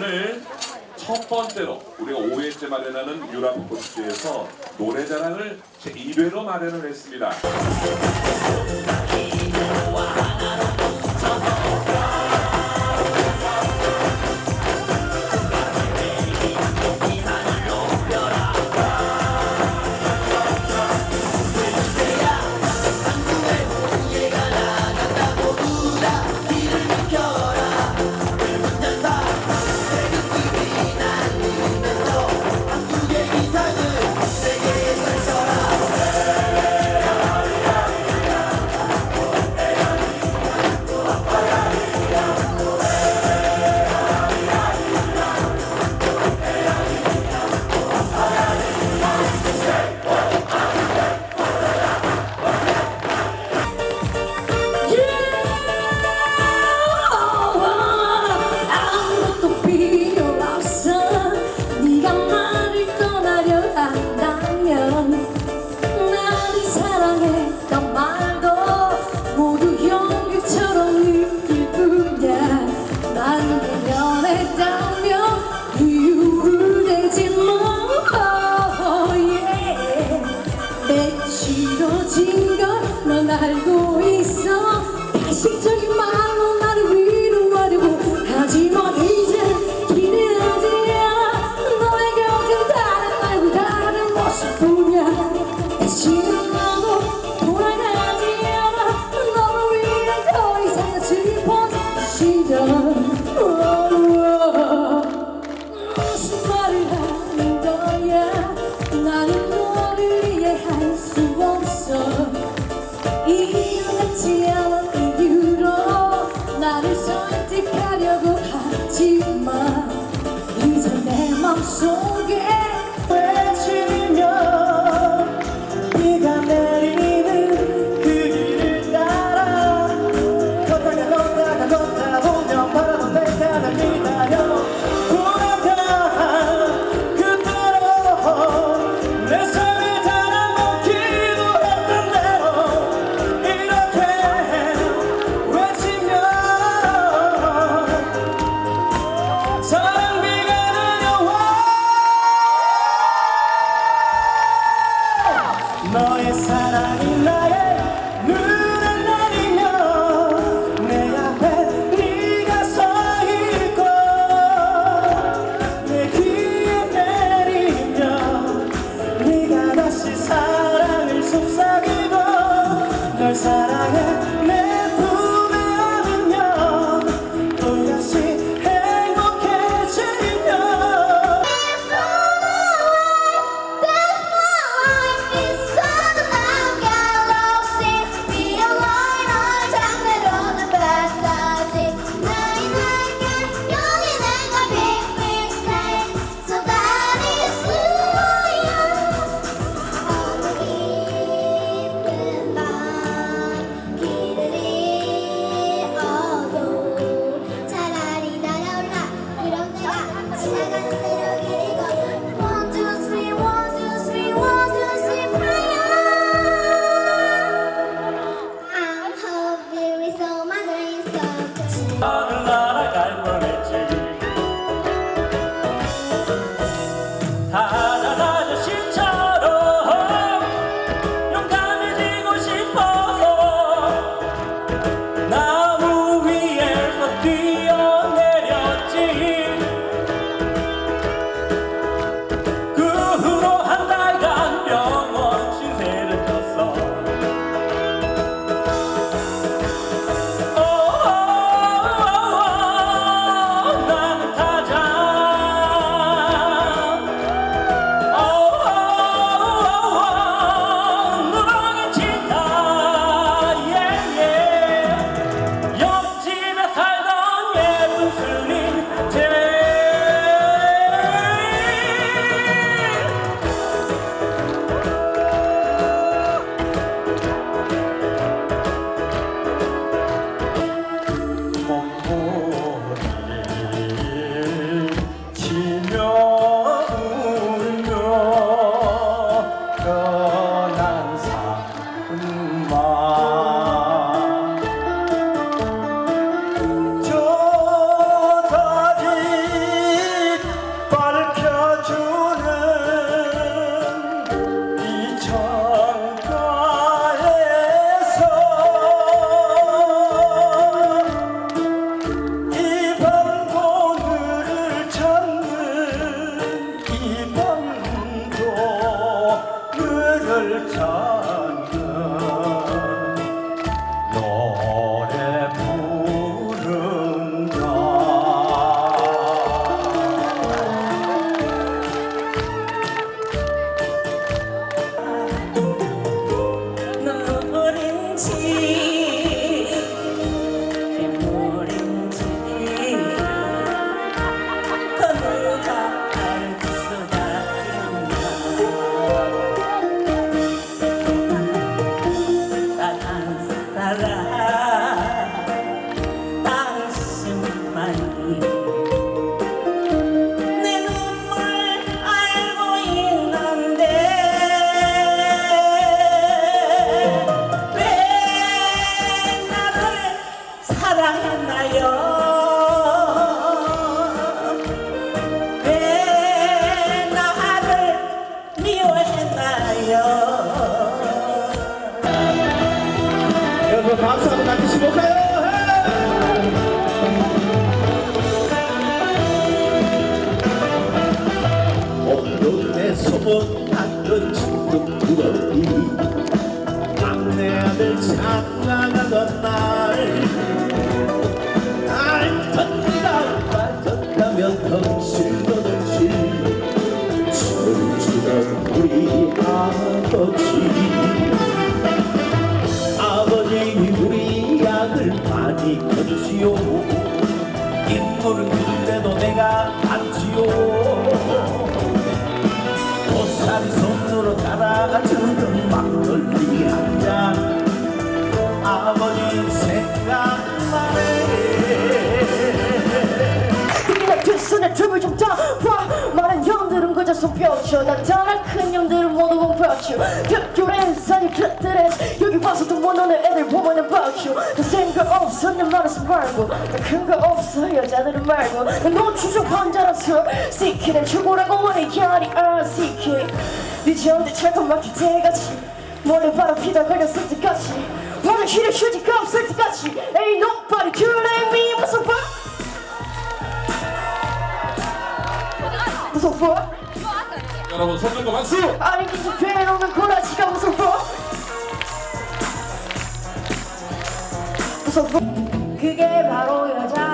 오늘 첫 번째로 우리가 5회째 마련하는 유람콘서트에서 노래자랑을 제2회로 마련을 했습니다. one. go again. 내 소문났던 친구 부러이 막내 아들 장가가던 날 알턴니가 빠졌다면 덩실도 덩실 철주던 우리 아버지 아버지 우리 약을 많이 커주시오 인물은 그래도 내가 안지요 고사리 손으로 따라주는 막걸리 한잔 아버지 생각나네 그냥 두 손에 춤을 좀 춰봐 많은 그저 손뼉쳐 나타난 큰 형들은 모두 공표쳐 특별한 산이 그들의 여기 와서도 못 노는 애들 보면은 박수 더 생각 없어 내 말하지 말고 더큰거 없어 여자들은 말고. 너 추적 환자라서 시키는 최고라고 원해 야리 아 시키. 네 좋은데 잠깐 막힐 때같이 머리 바로 피다 걸렸을 때까지 화장 실에 휴지가 없을 때까지 Ain't nobody to let me 무슨 봐 무서워? 여러분 손 들고 박수. 아니 이제 배에 오면 고라지가 무서워? 무서워? 그게 바로 여자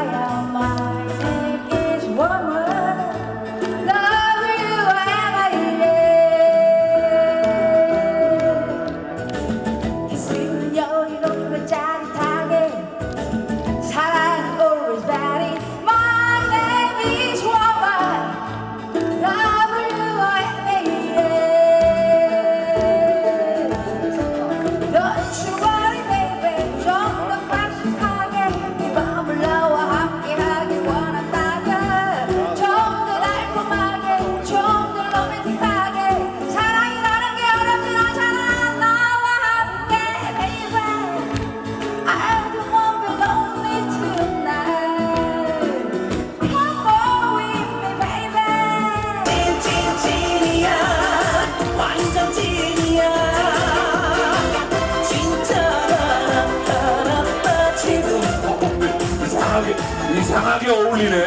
어울리네.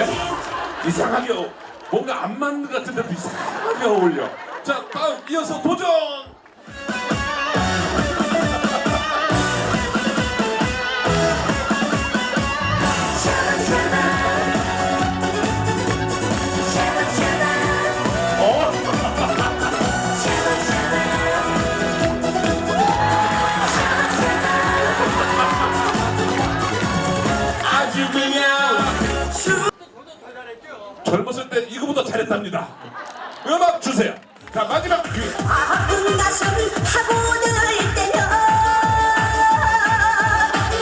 이상하게 어, 뭔가 안 맞는 것 같은데도 이상하게 어울려. 자 다음 이어서 도전. 때 이거보다 잘했답니다. 음악 주세요. 자 마지막 큐. 아픈 가슴 하고 늘 때면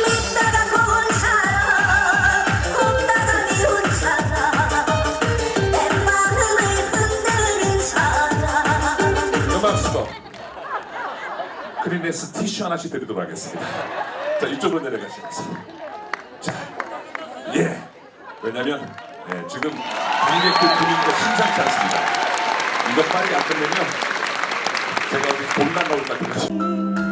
믿다가 고운 사람 굽다가 미운 사람 내 마음을 흔드는 사람 음악 수고. 크리네스 티슈 하나씩 드리도록 하겠습니다. 자 이쪽으로 내려가시겠습니다. 자 예. 왜냐면 예, 지금. 관객들 분위기가 심상치 않습니다. 이것 빨리 안 끝내면 제가 어디 곤란 나올 것 같아요. 겨울처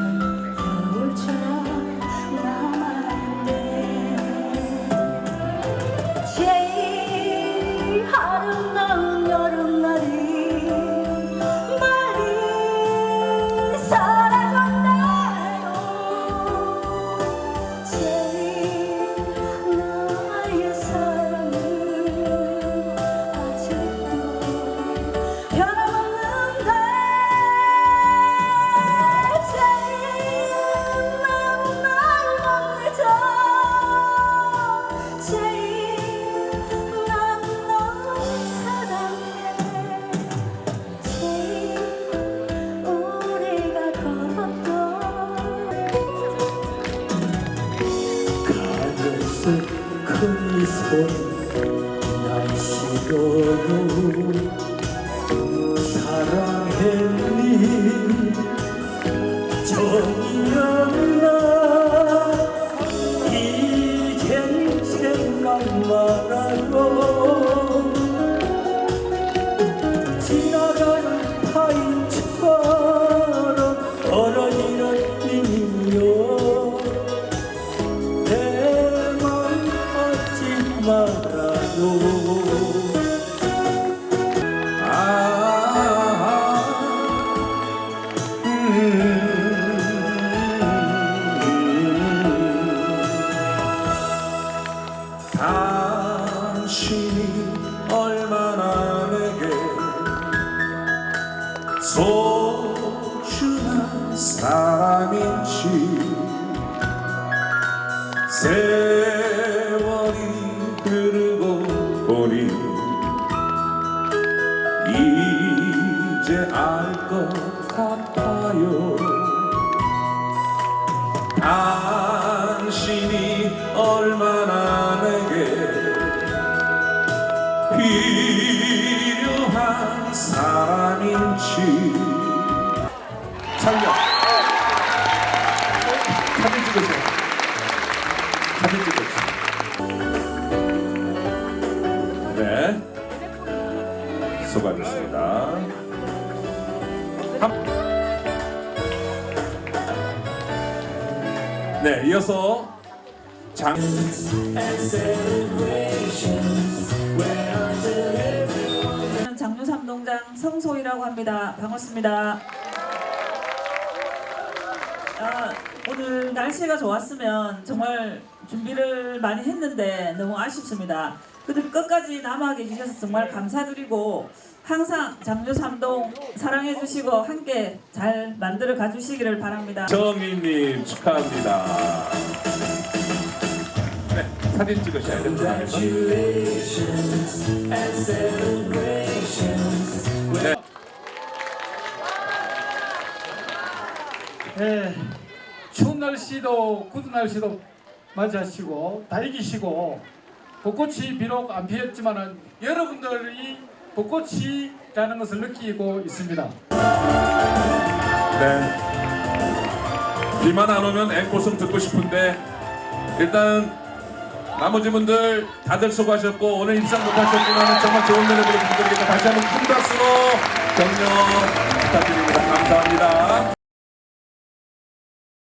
손 날씨로도 사랑했니 정이었 당신이 얼마나 내게 소중한 사람인지 장면 사진 찍으세요. 사진 찍으세요. 네. 수고하셨습니다. 한- 네 이어서 장. 저는 장류삼농장 성소희라고 합니다. 반갑습니다. 아, 오늘 날씨가 좋았으면 정말 준비를 많이 했는데 너무 아쉽습니다. 그들 끝까지 남아 계셔서 정말 감사드리고 항상 장류 삼동 사랑해 주시고 함께 잘 만들어 가주시기를 바랍니다. 정희님 축하합니다. 네, 사진 찍으셔야 됩니다. 네, 예, 추운 날씨도 굳은 날씨도 맞이하시고 다 이기시고 벚꽃이 비록 안 피었지만은 여러분들이 벚꽃이라는 것을 느끼고 있습니다. 네. 비만 안 오면 앵꽃은 듣고 싶은데 일단 나머지 분들 다들 수고하셨고 오늘 입상 못하셨지만 정말 좋은 노래 분들에게 다시 한번 큰 박수로 격려 부탁드립니다. 감사합니다.